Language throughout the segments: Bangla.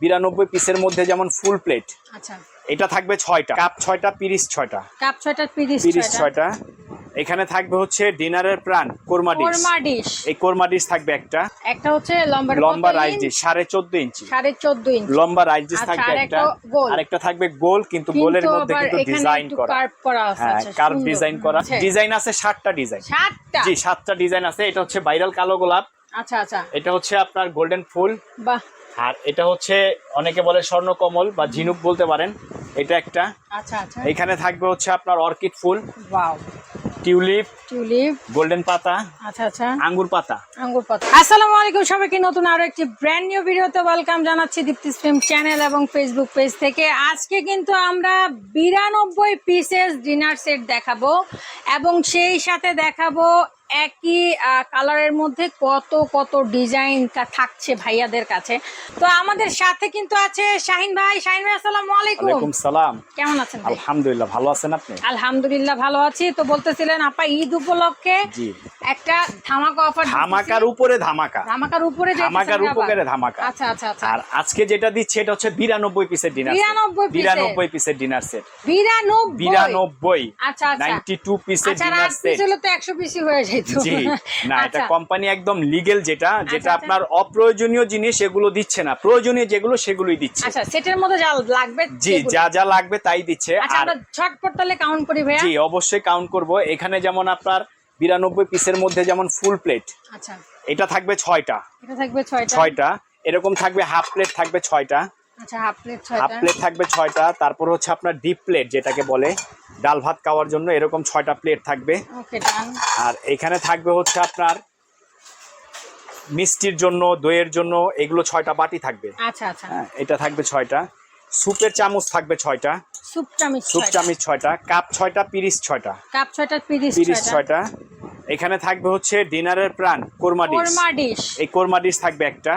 বিরানব্বই পিসের মধ্যে যেমন ফুল প্লেট আচ্ছা। এটা থাকবে ছয়টা। কাপ ছয়টা পিরিস ছয়টা। কাপ ছয়টা পিরিস পিরিস ছয়টা। এখানে থাকবে হচ্ছে ডিনারের প্রাণ কোরমা ডিশ। কোরমা ডিশ। এই কোরমা ডিশ থাকবে একটা। একটা হচ্ছে লম্বা লম্বা রাইস ডিশ সাড়ে চোদ্দ ইঞ্চি সাড়ে চোদ্দ ইঞ্চি লম্বা রাইস ডিশ আচ্ছা, থাকবে একটা। আর একটা থাকবে গোল কিন্তু গোলের মধ্যে কিন্তু ডিজাইন করা। কার্ভ করা আছে হ্যাঁ আচ্ছা, কার্ভ ডিজাইন করা। আচ্ছা, ডিজাইন আছে ষাটটা ডিজাইন সাতটা? জি সাতটা ডিজাইন আছে। এটা হচ্ছে ভাইরাল কালো গোলাপ। আচ্ছা আচ্ছা। এটা হচ্ছে আপনার গোল্ডেন ফুল। বাহ। আর এটা হচ্ছে অনেকে বলে স্বর্ণ কমল বা ঝিনুক বলতে পারেন এটা একটা। আচ্ছা আচ্ছা। এখানে থাকবে হচ্ছে আপনার অর্কিড ফুল ওয়াও। Tulip tulip. গোল্ডেন পাতা আচ্ছা আচ্ছা। আঙ্গুর পাতা। আঙ্গুর পাতা। আসসালামু আলাইকুম সবাইকে নতুন আরও একটি ব্র্যান্ড নিউ ভিডিওতে ওয়েলকাম জানাচ্ছি দীপ্তি স্ট্রিম চ্যানেল এবং ফেসবুক পেজ থেকে। আজকে কিন্তু আমরা বিরানব্বই পিসেস ডিনার সেট দেখাবো এবং সেই সাথে দেখাবো একই কালারের মধ্যে কত কত ডিজাইন থাকছে ভাইয়াদের কাছে। তো আমাদের সাথে কিন্তু আছে শাহিন ভাই। শাহিন ভাই আসসালামু আলাইকুম। ওয়ালাইকুম সালাম। কেমন আছেন আলহামদুলিল্লাহ ভালো আছেন আপনি? আলহামদুলিল্লাহ ভালো আছি। তো বলতেছিলেন আপা ঈদ উপলক্ষে একটা ধামাকা অফার ধামাকার উপরে ধামাকা। ধামাকার উপরে ধামাকার উপরে ধামাকা। আচ্ছা আচ্ছা আচ্ছা। আর আজকে যেটা দিচ্ছে এটা হচ্ছে বিরানব্বই পিসের ডিনার 92 পিসের। বিরানব্বই পিসের ডিনার সেট বিরানব্বই? বিরানব্বই। আচ্ছা আচ্ছা। নাইনটি টু পিসের আচ্ছা আর ডিনার পিস সেট তো একশো পিসই হয়ে জি। না এটা আচ্ছা। কোম্পানি একদম লিগেল যেটা যেটা আচ্ছা। আপনার অপ্রয়োজনীয় জিনিস এগুলো দিচ্ছে না। প্রয়োজনীয় যেগুলো সেগুলোই দিচ্ছে। আচ্ছা সেটের মধ্যে যা লাগবে জি যা যা লাগবে তাই দিচ্ছে। আচ্ছা আমরা ঝটপট তাহলে কাউন্ট করি ভাইয়া। জি অবশ্যই কাউন্ট করব। এখানে যেমন আপনার বিরানব্বই পিসের মধ্যে যেমন ফুল প্লেট আচ্ছা। এটা থাকবে ছয়টা। এটা থাকবে ছয়টা। ছয়টা। এরকম থাকবে হাফ প্লেট থাকবে ছয়টা। আচ্ছা হাফ প্লেট হাফ প্লেট থাকবে ছয়টা। তারপর হচ্ছে আপনার ডিপ প্লেট যেটাকে বলে। ডাল ভাত খাওয়ার জন্য এরকম ছয়টা প্লেট থাকবে। আর এখানে থাকবে হচ্ছে আপনার মিষ্টির জন্য দইয়ের জন্য এগুলো ছয়টা বাটি থাকবে। আচ্ছা আচ্ছা। হ্যাঁ এটা থাকবে ছয়টা। সুপের চামচ থাকবে ছয়টা। সুপ চামচ সুপ চামচ ছয়টা। কাপ ছয়টা পিরিস ছয়টা। কাপ ছয়টা পিরিস পিরিস ছয়টা। ছয়টা। এখানে থাকবে হচ্ছে ডিনারের প্রাণ কোরমা ডিশ। কোরমা ডিশ। এই কোরমা ডিশ থাকবে একটা।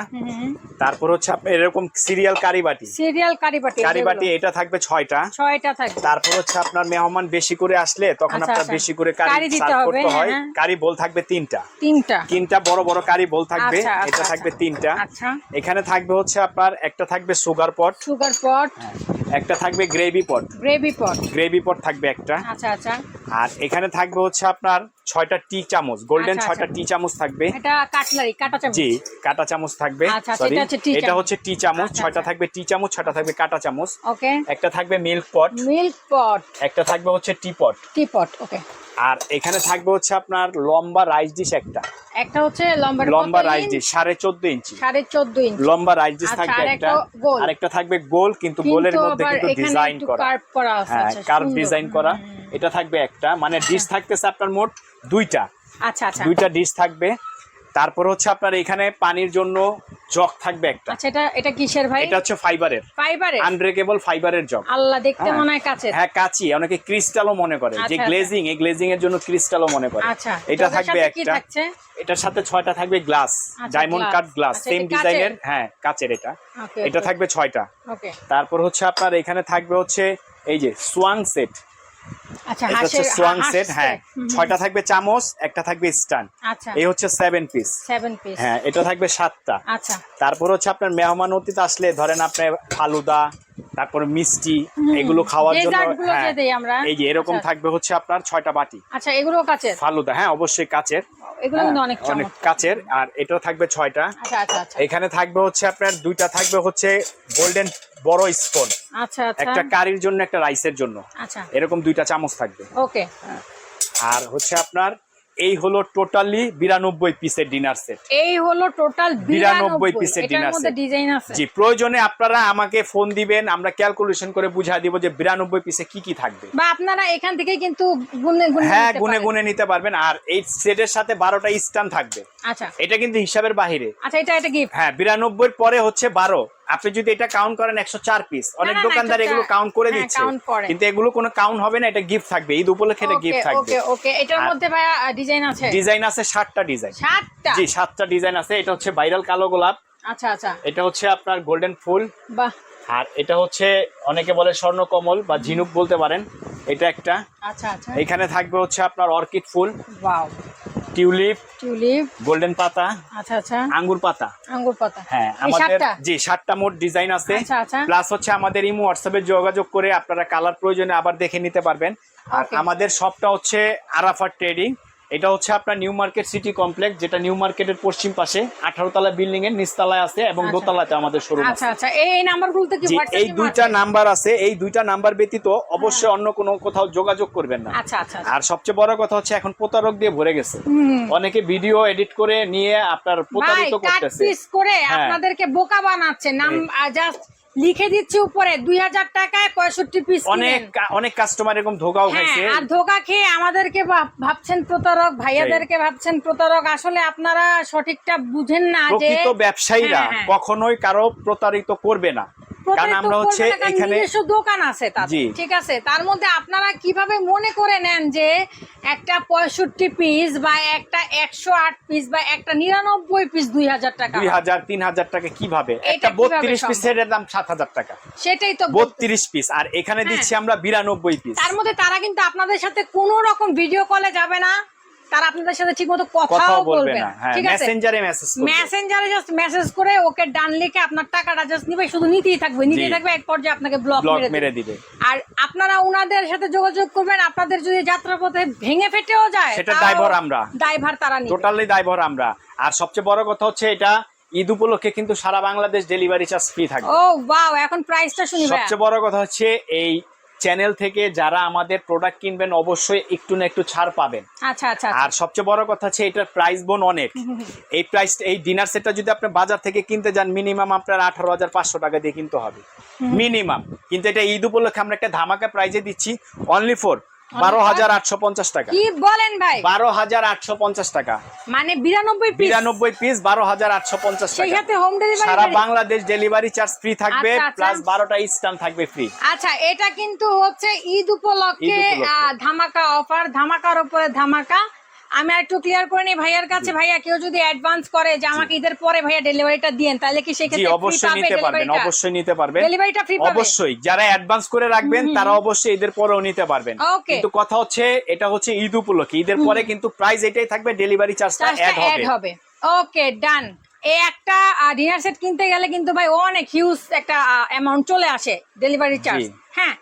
তারপর হচ্ছে এরকম সিরিয়াল কারি বাটি সিরিয়াল কারি বাটি কারি বাটি এটা থাকবে ছয়টা। ছয়টা থাকবে। তারপর হচ্ছে আপনার মেহমান বেশি করে আসলে তখন আচ্ছা, আপনার আচ্ছা। বেশি করে কারি সার্ভ করতে হয়। হ্যাঁ। কারি বল থাকবে তিনটা। তিনটা। তিনটা বড় বড় কারি বল থাকবে আচ্ছা, এটা থাকবে। তিনটা। আচ্ছা। এখানে থাকবে হচ্ছে আপনার একটা থাকবে সুগার পট। Sugar pot. একটা থাকবে gravy pot. Gravy pot. Gravy pot থাকবে একটা। আচ্ছা আচ্ছা। আর এখানে থাকবে হচ্ছে আপনার ছয়টা টি চামচ গোল্ডেন আচ্ছা, ছয়টা আচ্ছা। টি চামচ থাকবে। জি কাটা চামচ থাকবে আচ্ছা, সরি tea এটা হচ্ছে টি চামচ আচ্ছা, ছয়টা আচ্ছা। থাকবে টি চামচ ছয়টা থাকবে কাটা চামচ। ওকে। একটা থাকবে মিল্ক পট মিল্ক পট একটা থাকবে হচ্ছে টি পট টি পট ওকে। আর এখানে থাকবে হচ্ছে আপনার লম্বা রাইস ডিশ একটা। একটা হচ্ছে লম্বা লম্বা রাইস ডিশ সাড়ে চোদ্দ ইঞ্চি সাড়ে চোদ্দ ইঞ্চি লম্বা রাইস ডিশ আচ্ছা, থাকবে একটা। আর একটা থাকবে গোল কিন্তু গোলের মধ্যে কিন্তু ডিজাইন করা। হ্যাঁ আচ্ছা, কার্ভ ডিজাইন করা। এটা থাকবে একটা। মানে ডিশ থাকতেছে আপনার মোট দুইটা। আচ্ছা আচ্ছা। দুইটা ডিশ থাকবে। তারপর হচ্ছে আপনার এখানে পানির জন্য জগ থাকবে একটা। আচ্ছা এটা এটা কিসের ভাই? এটা হচ্ছে ফাইবারের। ফাইবারে আনব্রেকেবল ফাইবারের জগ। আল্লাহ দেখতে হ্যাঁ। মনে হয় কাছে হ্যাঁ কাচি। অনেকে ক্রিস্টালও মনে করে। যে আচ্ছা, গ্লেজিং এই গ্লেজিং এর জন্য ক্রিস্টালও মনে করে। আচ্ছা এটা থাকবে একটা। এটার সাথে ছয়টা থাকবে গ্লাস আচ্ছা, ডায়মন্ড। কাট গ্লাস আচ্ছা, সেম ডিজাইনের হ্যাঁ কাচের এটা। এটা থাকবে ছয়টা। ওকে তারপর হচ্ছে আপনার এখানে থাকবে হচ্ছে এই যে সোয়াং সেট আচ্ছা হাঁসের সোয়াং সেট হ্যাঁ। ছয়টা থাকবে চামচ একটা থাকবে স্টান। আচ্ছা। এই হচ্ছে সেভেন পিস সেভেন পিস হ্যাঁ এটা থাকবে সাতটা। আচ্ছা। তারপর হচ্ছে আপনার মেহমান আসলে ধরেন ফালুদা তারপর মিষ্টি এগুলো খাওয়ার জন্য হ্যাঁ। এই যে এরকম আচ্ছা। থাকবে হচ্ছে আপনার ছয়টা বাটি। আচ্ছা এগুলো কাচের? ফালুদা হ্যাঁ অবশ্যই কাচের। এগুলো হ্যাঁ, অনেক অনেক কাচের আর এটাও থাকবে ছয়টা। আচ্ছা আচ্ছা আচ্ছা। এখানে থাকবে হচ্ছে আপনার দুইটা থাকবে হচ্ছে গোল্ডেন বড় স্পুন। আচ্ছা আচ্ছা। একটা কারির জন্য একটা রাইসের জন্য। আচ্ছা। এরকম দুইটা চামচ থাকবে। ওকে। আর হচ্ছে আপনার এই হলো টোটালি বিরানব্বই পিসের ডিনার সেট। এই হলো টোটাল 92 পিসের dinner মধ্যে ডিজাইন আছে। জি প্রয়োজনে আপনারা আমাকে ফোন দিবেন আমরা ক্যালকুলেশন করে বুঝাই দিব যে বিরানব্বই পিসে কি কি থাকবে। বা আপনারা এখান থেকে কিন্তু গুনে গুনে হ্যাঁ গুনে গুনে নিতে পারবেন। আর এই সেটের সাথে বারোটা স্টান থাকবে। আচ্ছা। এটা কিন্তু হিসাবের বাহিরে। আচ্ছা এটা এটা গিফট হ্যাঁ বিরানব্বই পরে হচ্ছে বারো। আপনি যদি এটা কাউন্ট করেন একশো চার পিস অনেক দোকানদার এগুলো কাউন্ট করে হ্যাঁ, দিচ্ছে। কিন্তু এগুলো কোনো কাউন্ট হবে না এটা গিফট থাকবে। ঈদ উপলক্ষে এটা গিফট থাকবে। ওকে ওকে এটার মধ্যে ভাইয়া ডিজাইন আছে? ডিজাইন আছে ষাটটা ডিজাইন সাতটা? জি সাতটা ডিজাইন আছে। এটা হচ্ছে ভাইরাল কালো গোলাপ। আচ্ছা আচ্ছা। এটা হচ্ছে আপনার গোল্ডেন ফুল। বাহ। আর এটা হচ্ছে অনেকে বলে স্বর্ণ কমল বা ঝিনুক বলতে পারেন। এটা একটা। আচ্ছা আচ্ছা। এখানে থাকবে হচ্ছে আপনার অর্কিড ফুল। ওয়াও। Tulip tulip. গোল্ডেন পাতা আচ্ছা আচ্ছা। আঙ্গুর পাতা। আঙ্গুর পাতা। হ্যাঁ আমাদের? জি সাতটা মোট ডিজাইন আছে। আচ্ছা আচ্ছা। প্লাস হচ্ছে আমাদের ইমো হোয়াটসঅ্যাপে যোগাযোগ করে আপনারা কালার প্রয়োজনে আবার দেখে নিতে পারবেন। আর আমাদের সবটা হচ্ছে আরাফার ট্রেডিং এটা হচ্ছে আপনার নিউ মার্কেট সিটি কমপ্লেক্স যেটা নিউ মার্কেটের পশ্চিম পাশে। আঠারো তলা বিল্ডিং এর নিচতলায় আছে এবং আচ্ছা। দোতলাতে আমাদের শোরুম আচ্ছা আছে। আচ্ছা। এই এই নাম্বারগুলোতে কি এই দুইটা নাম্বার আছে এই দুইটা নাম্বার ব্যতীত অবশ্যই অন্য কোনো কোথাও যোগাযোগ করবেন না। আচ্ছা আচ্ছা আচ্ছা। আর সবচেয়ে বড় কথা হচ্ছে এখন প্রতারক দিয়ে ভরে গেছে। অনেকে ভিডিও এডিট করে নিয়ে আপনার প্রতারিত করতেছে। করে হ্যাঁ। আপনাদেরকে বোকা বানাচ্ছে। নাম জাস্ট লিখে দিচ্ছি উপরে দুই হাজার টাকায় পঁয়ষট্টি পিস অনেক অনেক কাস্টমার এরকম ধোকাও হ্যাঁ খাইছে। আর ধোকা খেয়ে আমাদেরকে ভাব- ভাবছেন প্রতারক ভাইয়াদেরকে ভাবছেন প্রতারক। আসলে আপনারা সঠিকটা বুঝেন না যে প্রকৃত ব্যবসায়ীরা হ্যাঁ, হ্যাঁ। কখনোই কারও প্রতারিত করবে না। কারণ আমরা হচ্ছে এখানে দোকান আছে ঠিক আছে? তার মধ্যে আপনারা কীভাবে মনে করে নেন যে একটা পঁয়ষট্টি পিস বা একটা একশো আট পিস বা একটা নিরানব্বই পিস দুই হাজার টাকা? দুই হাজার তিন হাজার টাকা কীভাবে? একটা বত্রিশ? পিসের দাম সাত হাজার টাকা। সেটাই তো বত্রিশ পিস আর এখানে হ্যাঁ। দিচ্ছি আমরা বিরানব্বই পিস তার মধ্যে তারা কিন্তু আপনাদের সাথে কোনো রকম ভিডিও কলে যাবে না। তারা আপনাদের সাথে ঠিক মতো কথাও বলবে না। হ্যাঁ ঠিক আছে? মেসেঞ্জারে মেসেজ মেসেঞ্জারে জাস্ট মেসেজ করে ওকে ডান লিখে আপনার টাকাটা জাস্ট নিবে শুধু নিতেই থাকবে নিতেই থাকবে এক পর্যায়ে আপনাকে ব্লক মেরে দিবে। আর আপনারা উনাদের সাথে যোগাযোগ করবেন আপনাদের যদি যাত্রাপথে ভেঙে ফেটেও যায় সেটা ড্রাইভার আমরা। ড্রাইভার তারা নিবে। টোটালি দায়ভার আমরা। আর সবচেয়ে বড় কথা হচ্ছে এটা ঈদ উপলক্ষে কিন্তু সারা বাংলাদেশ ডেলিভারি চার্জ ফ্রি থাকবে। ও ওয়াও এখন প্রাইসটা শুনি সবচেয়ে বড় কথা হচ্ছে এই চ্যানেল থেকে যারা আমাদের প্রোডাক্ট কিনবেন অবশ্যই একটু না একটু ছাড় পাবেন। আচ্ছা আচ্ছা আর সবচেয়ে বড় কথা হচ্ছে এটার প্রাইস বোন অনেক। এই প্রাইস এই ডিনার সেটটা যদি আপনি বাজার থেকে কিনতে যান মিনিমাম আপনার আঠারো হাজার পাঁচশো টাকা দিয়ে কিনতে হবে। মিনিমাম কিন্তু এটা ঈদ উপলক্ষে আমরা একটা ধামাকা প্রাইজে দিচ্ছি অনলি ফর বারো হাজার আটশো পঞ্চাশ টাকা। কি বলেন ভাই? বারো হাজার আটশো পঞ্চাশ টাকা। মানে বিরানব্বই পিস বিরানব্বই পিস বারো হাজার আটশো পঞ্চাশ টাকা। হোম সারা delivery Bangladesh delivery charge free থাকবে আচ্ছা, আচ্ছা। প্লাস বারোটা স্টান থাকবে ফ্রি আচ্ছা এটা কিন্তু হচ্ছে ঈদ উপলক্ষে ধামাকা অফার ধামাকার উপরে ধামাকা। আমি আর একটু ক্লিয়ার করে নিই ভাইয়ার কাছে ভাইয়া কেউ যদি অ্যাডভান্স করে যে আমাকে ঈদের পরে ভাইয়া ডেলিভারিটা দিয়েন তাহলে কি সেক্ষেত্রে অবশ্যই নিতে পারবেন অবশ্যই নিতে পারবেন। ডেলিভারিটা ফ্রি অবশ্যই যারা অ্যাডভান্স করে রাখবেন তারা অবশ্যই ঈদের পরেও নিতে পারবেন. কিন্তু কথা হচ্ছে এটা হচ্ছে ঈদ উপলক্ষে। ঈদের পরে কিন্তু প্রাইস এটাই থাকবে ডেলিভারি চার্জটা অ্যাড অ্যাড হবে। হবে। ওকে ডান এই একটা ডিনার সেট কিনতে গেলে কিন্তু ভাই অনেক হিউজ একটা অ্যামাউন্ট চলে আসে ডেলিভারি চার্জ হ্যাঁ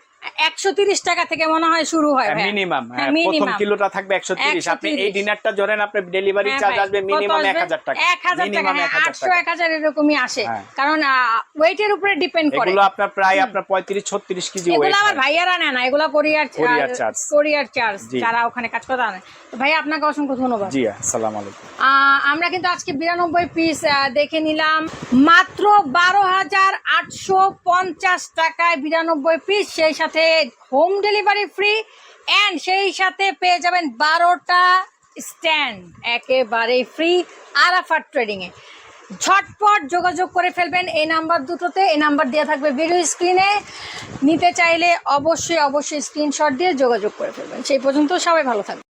একশো তিরিশ টাকা থেকে মনে হয় শুরু হয়। মিনিমাম হ্যাঁ, প্রথম কিলোটা থাকবে একশো তিরিশ। আপনি এই ডিনারটা ধরেন আপনার ডেলিভারি হ্যাঁ চার্জ আসবে মিনিমাম এক আসবে? হাজার টাকা। এক হাজার টাকা হ্যাঁ এরকমই আসে। হ্যাঁ। কারণ ওয়েটের উপরে ডিপেন্ড করে। এগুলো আপনার প্রায় আপনার পঁয়ত্রিশ ছত্রিশ কেজি এগুলো আবার ভাইয়ারা নেয় না এগুলো কোরিয়ার charge। কোরিয়ার চার্জ যারা ওখানে কাজ করে তারা। তো ভাই আপনাকে অসংখ্য ধন্যবাদ। জি আসসালামু আলাইকুম। আমরা কিন্তু আজকে বিরানব্বই পিস দেখে নিলাম। মাত্র বারো হাজার আটশো পঞ্চাশ টাকায় বিরানব্বই পিস সেই সাথে হোম ডেলিভারি ফ্রি অ্যান্ড সেই সাথে পেয়ে যাবেন বারোটা স্ট্যান্ড একেবারে ফ্রি আরাফার ট্রেডিংয়ে ঝটপট যোগাযোগ করে ফেলবেন এই নাম্বার দুটোতে, এই নাম্বার দেওয়া থাকবে ভিডিও স্ক্রিনে নিতে চাইলে অবশ্যই অবশ্যই স্ক্রিনশট দিয়ে যোগাযোগ করে ফেলবেন। সেই পর্যন্ত সবাই ভালো থাকবে